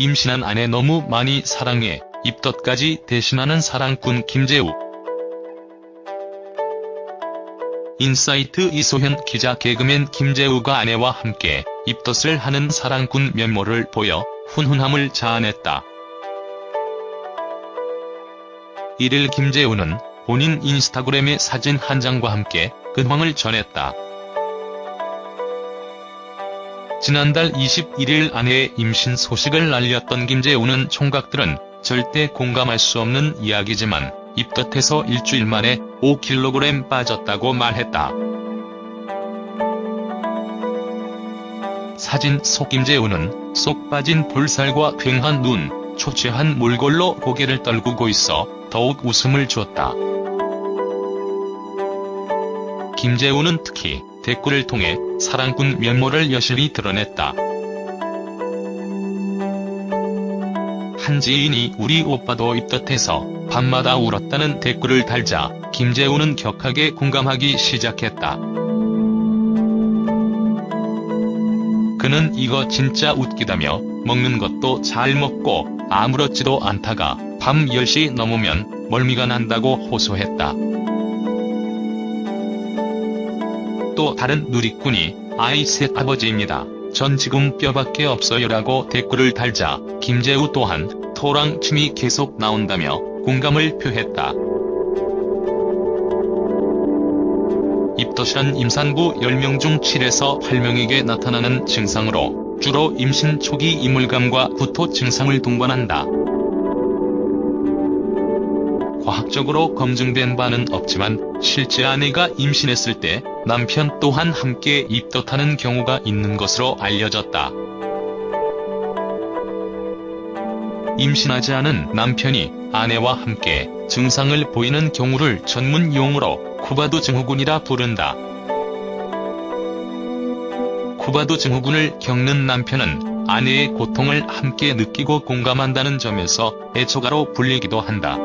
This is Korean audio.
임신한 아내 너무 많이 사랑해 입덧까지 대신하는 사랑꾼 김재우. 인사이트 이소현 기자 개그맨 김재우가 아내와 함께 입덧을 하는 사랑꾼 면모를 보여 훈훈함을 자아냈다. 이를 김재우는 본인 인스타그램의 사진 한 장과 함께 근황을 전했다. 지난달 21일 아내의 임신 소식을 알렸던 김재우는 총각들은 절대 공감할 수 없는 이야기지만 입덧해서 일주일 만에 5kg 빠졌다고 말했다. 사진 속 김재우는 쏙 빠진 볼살과 괭한 눈, 초췌한 몰골로 고개를 떨구고 있어 더욱 웃음을 줬다. 김재우는 특히 댓글을 통해 사랑꾼 면모를 여실히 드러냈다. 한 지인이 우리 오빠도 입덧해서 밤마다 울었다는 댓글을 달자 김재우는 격하게 공감하기 시작했다. 그는 이거 진짜 웃기다며 먹는 것도 잘 먹고 아무렇지도 않다가 밤 10시 넘으면 멀미가 난다고 호소했다. 또 다른 누리꾼이 아이 셋 아버지입니다. 전 지금 뼈밖에 없어요라고 댓글을 달자 김재우 또한 토랑 침이 계속 나온다며 공감을 표했다. 입덧한 임산부 10명 중 7에서 8명에게 나타나는 증상으로 주로 임신 초기 이물감과 구토 증상을 동반한다. 과학적으로 검증된 바는 없지만 실제 아내가 임신했을 때 남편 또한 함께 입덧하는 경우가 있는 것으로 알려졌다. 임신하지 않은 남편이 아내와 함께 증상을 보이는 경우를 전문 용어로 쿠바두 증후군이라 부른다. 쿠바두 증후군을 겪는 남편은 아내의 고통을 함께 느끼고 공감한다는 점에서 애처가로 불리기도 한다.